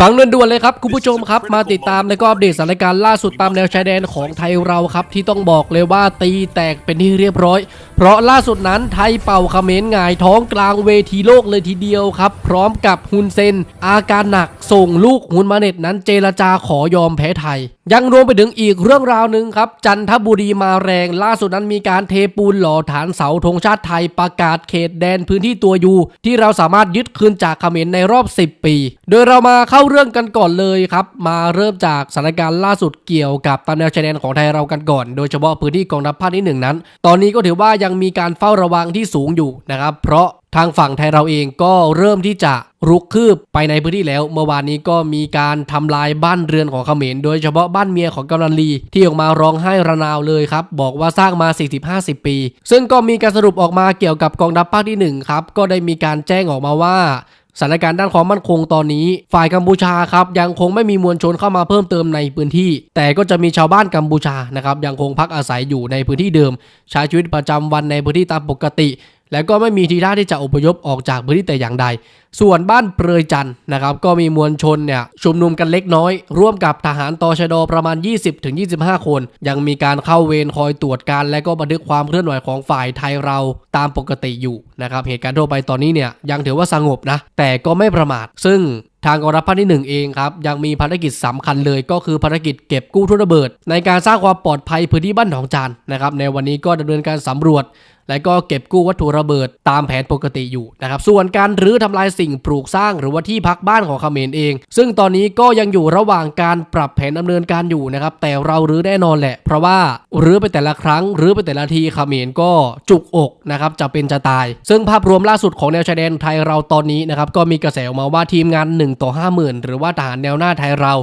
ฟังด่วนๆเลยครับคุณผู้ชมครับมาติดตามและก็อัปเดตสถานการณ์ล่าสุดตามแนวชายแดนของไทยเราครับ ที่ต้องบอกเลยว่าตีแตกเป็นที่เรียบร้อย เพราะล่าสุดนั้นไทยเป่าเขมรหงายท้องกลางเวทีโลกเลยทีเดียวครับ พร้อมกับฮุนเซน อาการหนักส่งลูกฮุนมาเน็ตนั้นเจรจาขอยอมแพ้ไทย ยังรวมไปถึงอีกเรื่องราวหนึ่งครับ จันทบุรีมาแรง ล่าสุดนั้นมีการเทปูนหล่อฐานเสาธงชาติไทยประกาศเขตแดนพื้นที่ตัวยูที่เราสามารถยึดคืนจากเขมรในรอบ 10 ปี โดยเรามาเข้าเรื่องกันก่อนเลยครับ มาเริ่มจากสถานการณ์ล่าสุดเกี่ยวกับตามแนวชายแดนของไทยเรากันก่อน โดยเฉพาะพื้นที่กองทัพภาคที่หนึ่งนั้น ตอนนี้ก็ถือว่ายังมีการเฝ้าระวังที่สูงอยู่นะครับ เพราะทางฝั่งไทยเราเองก็เริ่มที่จะรุกคืบไปในพื้นที่แล้ว เมื่อวานนี้ก็มีการทำลายบ้านเรือนของเขมร โดยเฉพาะบ้านเมียของกำนันลีที่ออกมาร้องไห้ระนาวเลยครับ บอกว่าสร้างมา 40-50 ปี ซึ่งก็มีการสรุปออกมาเกี่ยวกับกองทัพภาคที่หนึ่งครับก็ได้มีการแจ้งออกมาว่า สถานการณ์ด้านความมั่นคงตอนนี้ ฝ่ายกัมพูชาครับยังคงไม่มีมวลชนเข้ามาเพิ่มเติมในพื้นที่ แต่ก็จะมีชาวบ้านกัมพูชานะครับยังคงพักอาศัยอยู่ในพื้นที่เดิม ใช้ชีวิตประจำวันในพื้นที่ตามปกติ และก็ไม่มีทีท่าที่จะอพยพออกจากพื้นที่แต่อย่างใด ส่วนบ้านเปรยจันนะครับ ก็มีมวลชนเนี่ยชุมนุมกันเล็กน้อย ร่วมกับทหารตชดประมาณ 20-25 คน ยังมีการเข้าเวรคอยตรวจการ และก็บันทึกความเคลื่อนไหวของฝ่ายไทยเราตามปกติอยู่นะครับ เหตุการณ์ทั่วไปตอนนี้เนี่ยยังถือว่าสงบนะ แต่ก็ไม่ประมาท ซึ่งทางกองทัพภาคที่ 1 เองครับ ยังมีภารกิจสำคัญเลยก็คือภารกิจเก็บกู้ทุนระเบิด ในการสร้างความปลอดภัยพื้นที่บ้านหนองจานนะครับในวันนี้ก็ดำเนินการสำรวจ และก็เก็บกู้วัตถุระเบิดตามแผนปกติอยู่นะครับ ส่วนการรื้อทำลายสิ่งปลูกสร้างหรือว่าที่พักบ้านของเขมรเอง ซึ่งตอนนี้ก็ยังอยู่ระหว่างการปรับแผนดำเนินการอยู่นะครับ แต่เรารื้อแน่นอนแหละ เพราะว่ารื้อไปแต่ละครั้งรื้อไปแต่ละทีเขมรก็จุกอกนะครับจะเป็นจะตาย ซึ่งภาพรวมล่าสุดของแนวชายแดนไทยเราตอนนี้นะครับก็มีกระแสออกมาว่าทีมงาน1ต่อ50,000 หรือว่าทหารแนวหน้าไทยเรา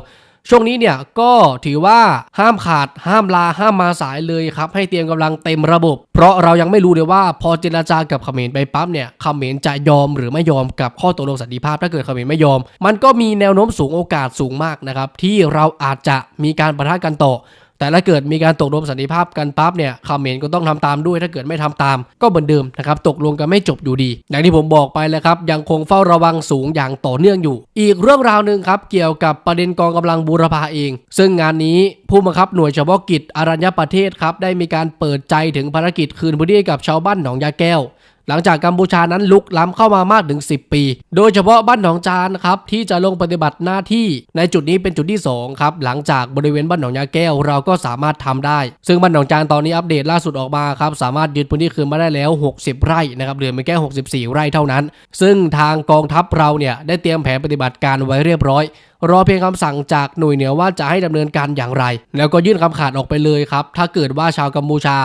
ช่วงนี้เนี่ยก็ถือว่าห้ามขาดห้ามลาห้ามมาสายเลยครับ ให้เตรียมกำลังเต็มระบบ เพราะเรายังไม่รู้เลยว่าพอเจรจากับเขมรไปปั๊บเนี่ยเขมรจะยอมหรือไม่ยอมกับข้อตกลงสันติภาพถ้าเกิดเขมรไม่ยอม มันก็มีแนวโน้มสูงโอกาสสูงมากนะครับที่เราอาจจะมีการประทะกันต่อ แต่ถ้าเกิดมีการตกลงสันติภาพกันปั๊บเนี่ยเมรก็ต้องทำตามด้วย ถ้าเกิดไม่ทำตาม ก็เหมือนเดิมนะครับตกลงกันไม่จบอยู่ดี อย่างที่ผมบอกไปแล้วครับยังคงเฝ้าระวังสูงอย่างต่อเนื่องอยู่ อีกเรื่องราวหนึ่งครับเกี่ยวกับประเด็นกองกำลังบูรพาเอง ซึ่งงานนี้ผู้บังคับหน่วยเฉพาะกิจอรัญญประเทศครับได้มีการเปิดใจถึงภารกิจคืนพื้นที่กับชาวบ้านหนองยาแก้ว หลังจากกัมพูชานั้นลุกล้ำเข้ามามากถึง 10 ปี โดยเฉพาะบ้านหนองจานครับที่จะลงปฏิบัติหน้าที่ในจุดนี้เป็นจุดที่2ครับหลังจากบริเวณบ้านหนองยาแก้วเราก็สามารถทำได้ ซึ่งบ้านหนองจานตอนนี้อัปเดตล่าสุดออกมาครับสามารถยึดพื้นที่คืนมาได้แล้ว 60 ไร่นะครับเหลือเพียงแค่ 64 ไร่เท่านั้น ซึ่งทางกองทัพเราเนี่ยได้เตรียมแผนปฏิบัติการไว้เรียบร้อยรอเพียงคำสั่งจากหน่วยเหนือว่าจะให้ดำเนินการอย่างไร แล้วก็ยื่นคำขาดออกไปเลยครับ ถ้าเกิดว่าชาวกัมพูชา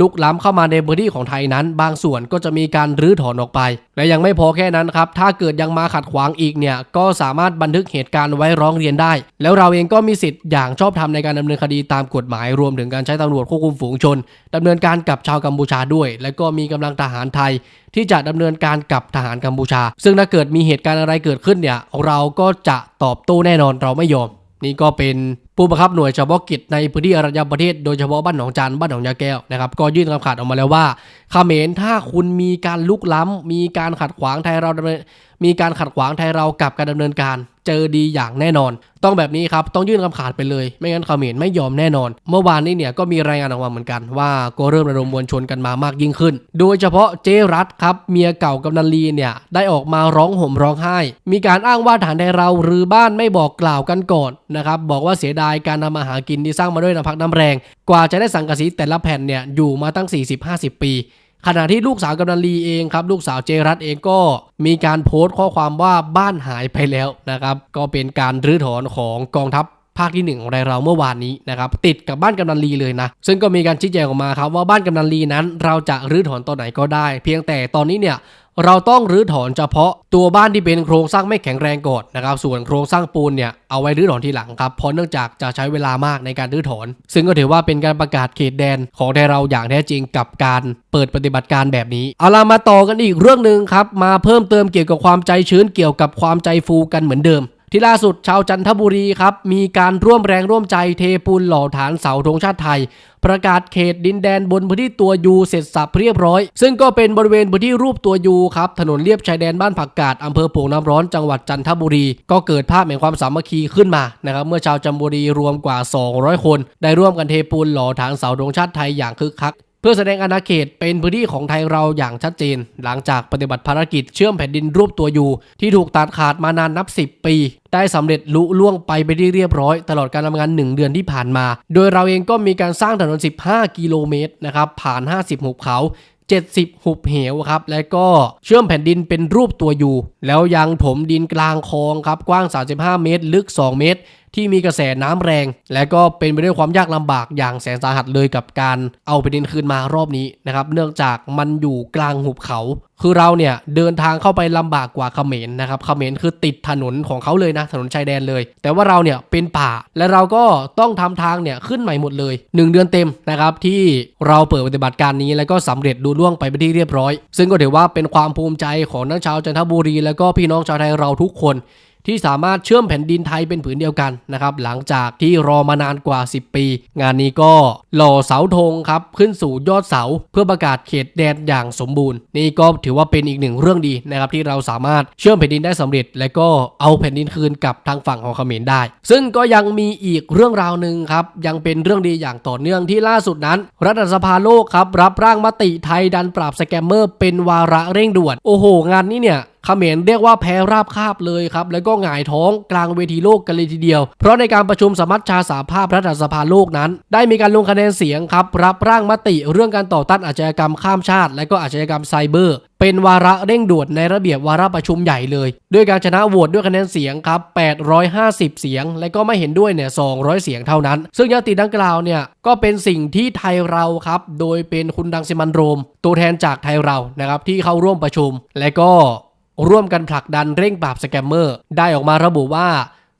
ลุกล้ำเข้ามาในพื้นที่ของไทยนั้น บางส่วนก็จะมีการรื้อถอนออกไป และยังไม่พอแค่นั้นครับถ้าเกิดยังมาขัดขวางอีกเนี่ยก็สามารถบันทึกเหตุการณ์ไว้ร้องเรียนได้ แล้วเราเองก็มีสิทธิ์อย่างชอบธรรมในการดำเนินคดีตามกฎหมายรวมถึงการใช้ตำรวจควบคุมฝูงชนดำเนินการกับชาวกัมพูชาด้วย และก็มีกำลังทหารไทย ที่จะดำเนินการกับทหารกัมพูชา ซึ่งถ้าเกิดมีเหตุการณ์อะไรเกิดขึ้นเนี่ยเราก็จะตอบโต้แน่นอนเราไม่ยอม นี่ก็เป็น ผู้บังคับหน่วยเฉพาะกิจในพื้นที่อรัญญประเทศโดยเฉพาะบ้านหนองจานบ้านหนองยาแก้วนะครับก็ยื่นคำขาดออกมาแล้วว่าเขมรถ้าคุณมีการลุกล้ำ มีการขัดขวางไทยเราดำเนินมีการขัดขวางไทยเรากับการดำเนินการ เจอดีอย่างแน่นอน ต้องแบบนี้ครับต้องยื่นคำขาดไปเลย ไม่งั้นเขมรไม่ยอมแน่นอน เมื่อวานนี้เนี่ยก็มีรายงานออกมาเหมือนกันว่าก็เริ่มระดมมวลชนกันมามากยิ่งขึ้น โดยเฉพาะเจรัตครับเมียเก่ากำนันลีเนี่ยได้ออกมาร้องห่มร้องไห้ มีการอ้างว่าฐานไทยเราหรือบ้านไม่บอกกล่าวกันก่อนนะครับบอกว่าเสียดายการทำมาหากินที่สร้างมาด้วยน้ำพักน้ำแรง กว่าจะได้สังกะสีแต่ละแผ่นเนี่ยอยู่มาตั้ง 40-50 ปี ขณะที่ลูกสาวกำนันลีเองครับลูกสาวเจรัตเองก็มีการโพสต์ข้อความว่าบ้านหายไปแล้วนะครับก็เป็นการรื้อถอนของกองทัพ ภาคที่หนึ่งของเราเมื่อวานนี้นะครับติดกับบ้านกำนันลีเลยนะ ซึ่งก็มีการชี้แจงออกมาครับว่าบ้านกำนันลีนั้น เราจะรื้อถอนตอนไหนก็ได้ เพียงแต่ตอนนี้เนี่ยเราต้องรื้อถอนเฉพาะตัวบ้านที่เป็นโครงสร้างไม่แข็งแรงก่อนนะครับ ส่วนโครงสร้างปูนเนี่ยเอาไว้รื้อถอนทีหลังครับเพราะเนื่องจากจะใช้เวลามากในการรื้อถอน ซึ่งก็ถือว่าเป็นการประกาศเขตแดนของไทยเราอย่างแท้จริงกับการเปิดปฏิบัติการแบบนี้เอาล่ะมาต่อกันอีกเรื่องหนึ่งครับมาเพิ่มเติมเกี่ยวกับความใจชื้นเกี่ยวกับความใจฟูกันเหมือนเดิม ที่ล่าสุดชาวจันทบุรีครับ มีการร่วมแรงร่วมใจเทปูนหล่อฐานเสาธงชาติไทย ประกาศเขตดินแดนบนพื้นที่ตัวยูเสร็จสับเรียบร้อย ซึ่งก็เป็นบริเวณพื้นที่รูปตัวยูครับ ถนนเลียบชายแดนบ้านผักกาดอำเภอโป่งน้ำร้อนจังหวัดจันทบุรี ก็เกิดภาพแห่งความสามัคคีขึ้นมานะครับเมื่อชาวจันทบุรีรวมกว่า 200 คน ได้ร่วมกันเทปูนหล่อฐานเสาธงชาติไทยอย่างคึกคัก เพื่อแสดงอาณาเขตเป็นพื้นที่ของไทยเราอย่างชัดเจน หลังจากปฏิบัติภารกิจเชื่อมแผ่นดินรูปตัวยูที่ถูกตัดขาดมานานนับ 10 ปี ได้สำเร็จลุล่วงไปไปได้เรียบร้อย ตลอดการทำงาน 1 เดือนที่ผ่านมา โดยเราเองก็มีการสร้างถนน 15 กิโลเมตรนะครับผ่าน 50 หุบเขา 70 หุบเหวครับ และก็เชื่อมแผ่นดินเป็นรูปตัวยูแล้วยังถมดินกลางคลองครับกว้าง 35 เมตร ลึก 2 เมตร ที่มีกระแสน้ำแรง และก็เป็นไปด้วยความยากลำบากอย่างแสนสาหัสเลยกับการเอาแผ่นดินคืนมารอบนี้นะครับ เนื่องจากมันอยู่กลางหุบเขา คือเราเนี่ยเดินทางเข้าไปลำบากกว่าเขมรนะครับเขมรคือติดถนนของเขาเลยนะถนนชายแดนเลย แต่ว่าเราเนี่ยเป็นป่าและเราก็ต้องทำทางเนี่ยขึ้นใหม่หมดเลย 1 เดือนเต็มนะครับที่เราเปิดปฏิบัติการนี้แล้วก็สำเร็จดูล่วงไปเป็นที่เรียบร้อย ซึ่งก็ถือว่าเป็นความภูมิใจของนักชาวจันทบุรี แล้วก็พี่น้องชาวไทยเราทุกคน ที่สามารถเชื่อมแผ่นดินไทยเป็นผืนเดียวกันนะครับหลังจากที่รอมานานกว่า 10 ปี งานนี้ก็หล่อเสาธงครับขึ้นสู่ยอดเสาเพื่อประกาศเขตแดนอย่างสมบูรณ์ นี่ก็ถือว่าเป็นอีกหนึ่งเรื่องดีนะครับที่เราสามารถเชื่อมแผ่นดินได้สำเร็จ และก็เอาแผ่นดินคืนกับทางฝั่งของเขมรได้ ซึ่งก็ยังมีอีกเรื่องราวหนึ่งครับยังเป็นเรื่องดีอย่างต่อเนื่องที่ล่าสุดนั้น รัฐสภาโลกครับรับร่างมติไทยดันปราบสแกมเมอร์เป็นวาระเร่งด่วน โอ้โห งานนี้เนี่ยเขมรเรียกว่าแพ้ราบคาบเลยครับ แล้วก็หงายท้องกลางเวทีโลกกันเลยทีเดียว เพราะในการประชุมสมัชชาสาภาพรัฐสภาโลกนั้น ได้มีการลงคะแนนเสียงครับ รับร่างมติเรื่องการต่อต้านอาชญากรรมข้ามชาติ และก็อาชญากรรมไซเบอร์ เป็นวาระเร่งด่วนในระเบียบวาระประชุมใหญ่เลย ด้วยการชนะโหวตด้วยคะแนนเสียงครับ 850 เสียง และก็ไม่เห็นด้วยเนี่ย 200 เสียงเท่านั้น ซึ่งยติดังกล่าวเนี่ยก็เป็นสิ่งที่ไทยเราครับ โดยเป็นคุณดังสิมันโรม ตัวแทนจากไทยเรานะครับที่เข้าร่วมประชุม และก็ ร่วมกันผลักดันเร่งปราบสแกมเมอร์ ได้ออกมาระบุว่า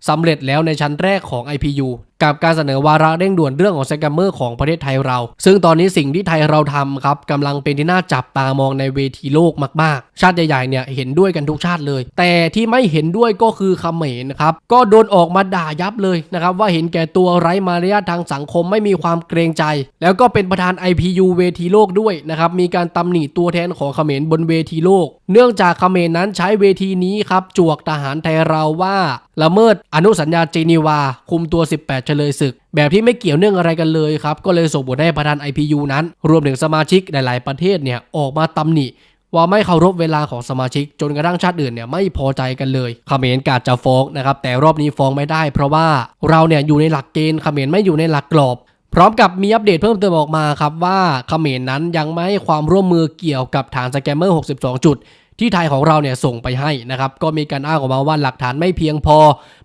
สำเร็จแล้วในชั้นแรกของ IPU กับการเสนอวาระเร่งด่วนเรื่องของสแกมเมอร์ของประเทศไทยเรา ซึ่งตอนนี้สิ่งที่ไทยเราทำครับกำลังเป็นที่น่าจับตามองในเวทีโลกมากๆ ชาติใหญ่ๆเนี่ยเห็นด้วยกันทุกชาติเลย แต่ที่ไม่เห็นด้วยก็คือเขมรครับก็โดนออกมาด่ายับเลยนะครับว่าเห็นแก่ตัวไร้มารยาททางสังคมไม่มีความเกรงใจ แล้วก็เป็นประธาน IPU เวทีโลกด้วยนะครับมีการตำหนิตัวแทนของเขมรบนเวทีโลก เนื่องจากเขมรนั้นใช้เวทีนี้ครับจวกทหารไทยเราว่าละเมิดอนุสัญญาเจนีวาคุมตัว 18เฉลยศึก แบบที่ไม่เกี่ยวเนื่องอะไรกันเลยครับ ก็เลยส่งบทให้ประธาน IPU นั้น รวมถึงสมาชิกหลายๆประเทศเนี่ยออกมาตำหนิว่าไม่เคารพเวลาของสมาชิกจนกระทั่งชาติอื่นเนี่ยไม่พอใจกันเลยเขมรกาดจะฟ้องนะครับแต่รอบนี้ฟ้องไม่ได้ เพราะว่าเราเนี่ยอยู่ในหลักเกณฑ์เขมรไม่อยู่ในหลักกรอบ พร้อมกับมีอัปเดตเพิ่มเติมออกมาครับว่าเขมรนั้นยังไม่ให้ความร่วมมือเกี่ยวกับฐานสแกมเมอร์ 62 จุด ที่ไทยของเราเนี่ยส่งไปให้นะครับ ก็มีการอ้างออกมาว่าหลักฐานไม่เพียงพอ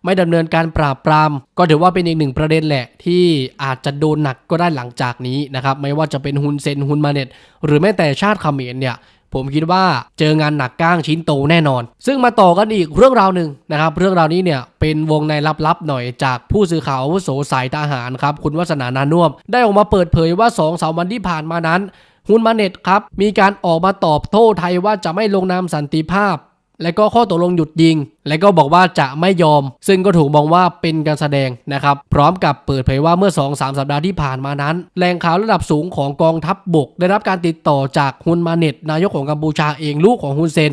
ไม่ดำเนินการปราบปราม ก็ถือว่าเป็นอีกหนึ่งประเด็นแหละ ที่อาจจะโดนหนักก็ได้หลังจากนี้นะครับ ไม่ว่าจะเป็นฮุนเซนฮุนมาเน็ตหรือแม้แต่ชาติเขมรเนี่ยผมคิดว่าเจองานหนักก้างชิ้นโตแน่นอน ซึ่งมาต่อกันอีกเรื่องราวหนึ่งนะครับ เรื่องราวนี้เนี่ยเป็นวงในลับๆหน่อยจากผู้สื่อข่าวอาวุโสสายทหารครับ คุณวัฒนานานุ่มได้ออกมาเปิดเผยว่า2อสาวันที่ผ่านมานั้น ฮุนมาเน็ตครับ มีการออกมาตอบโต้ไทยว่าจะไม่ลงนามสันติภาพ และก็ข้อตกลงหยุดยิง และก็บอกว่าจะไม่ยอม ซึ่งก็ถูกมองว่าเป็นการแสดงนะครับ พร้อมกับเปิดเผยว่าเมื่อ 2-3สสัปดาห์ที่ผ่านมานั้นแหล่งข่าวระดับสูงของกองทัพบบก ได้รับการติดต่อจากฮุนมาเน็ตนายกของกัมพูชาเองลูกของฮุนเซน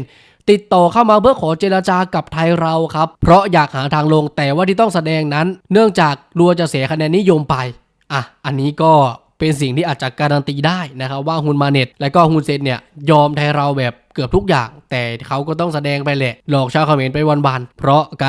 ติดต่อเข้ามาเพื่อขอเจรจากับไทยเราครับ เพราะอยากหาทางลงแต่ว่าที่ต้องแสดงนั้น เนื่องจากกลัวจะเสียคะแนนนิยมไป อะ อันนี้ก็ เป็นสิ่งที่อาจจะการันตีได้นะครับว่าฮุนมาเน็ตและก็ฮุนเซนเนี่ยยอมไทยเราแบบเกือบทุกอย่าง แต่เขาก็ต้องแสดงไปแหละ หลอกชาวเขมรไปวันๆเพราะการ